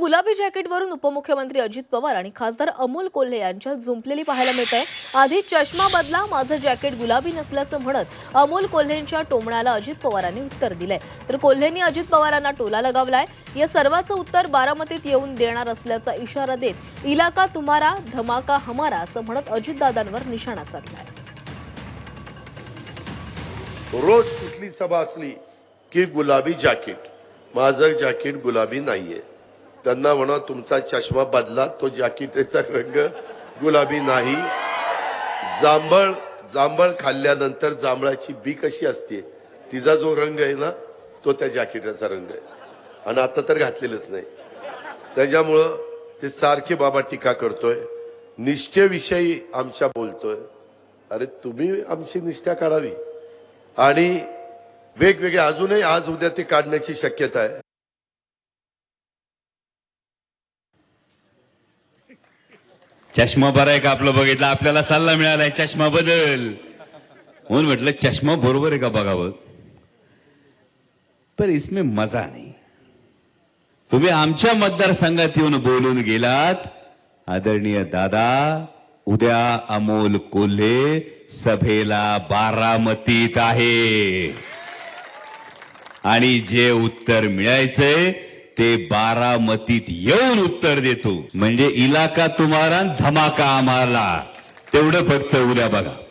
गुलाबी जॅकेटवरून उपमुख्यमंत्री अजित पवार आणि खासदार अमोल कोल्हे यांच्यात जुंपलेली पाहायला मिळत आहे आधी चष्मा बदला माझं जॅकेट गुलाबी नसल्याचं म्हणत अमोल कोल्हेंच्या टोमण्याला अजित पवारांनी उत्तर दिलंय. तर कोल्हेंनी अजित पवारांना टोला लगावलाय. या सर्वाचं उत्तर बारामतीत येऊन देणार असल्याचा इशारा देत इलाका तुम्हारा धमाका हमारा असं म्हणत अजितदादांवर निशाणा साधलाय. रोज कुठली सभा असली की गुलाबी जॅकेट माझं जॅकेट गुलाबी नाहीये. त्यांना म्हणा तुमचा चष्मा बदला तो जॅकेटचा रंग गुलाबी नाही. जांभळ जांभळ खाल्ल्यानंतर जांभळाची बी कशी असते तिचा जो रंग आहे ना तो त्या जॅकेटाचा रंग आहे. आणि आता तर घातलेलंच नाही. त्याच्यामुळं ते सारखे बाबा टीका करतोय. निष्ठेविषयी आमच्या बोलतोय. अरे तुम्ही आमची निष्ठा काढावी. आणि वेगवेगळे अजूनही आज उद्या ते काढण्याची शक्यता आहे. चष्मा बरा आहे का आपलं बघितलं? आपल्याला सल्ला मिळालाय चष्मा बदल. म्हणून म्हटलं चष्मा बरोबर आहे का बघावं? पर इसमें मजा नाही. तुम्ही आमच्या मतदारसंघात येऊन बोलून गेलात आदरणीय दादा उद्या अमोल कोल्हे सभेला बारामतीत आहे. आणि जे उत्तर मिळायचंय ते बारामतीत येऊन उत्तर देतो. म्हणजे इलाका तुम्हाला धमाका आम्हाला. तेवढं फक्त उद्या बघा.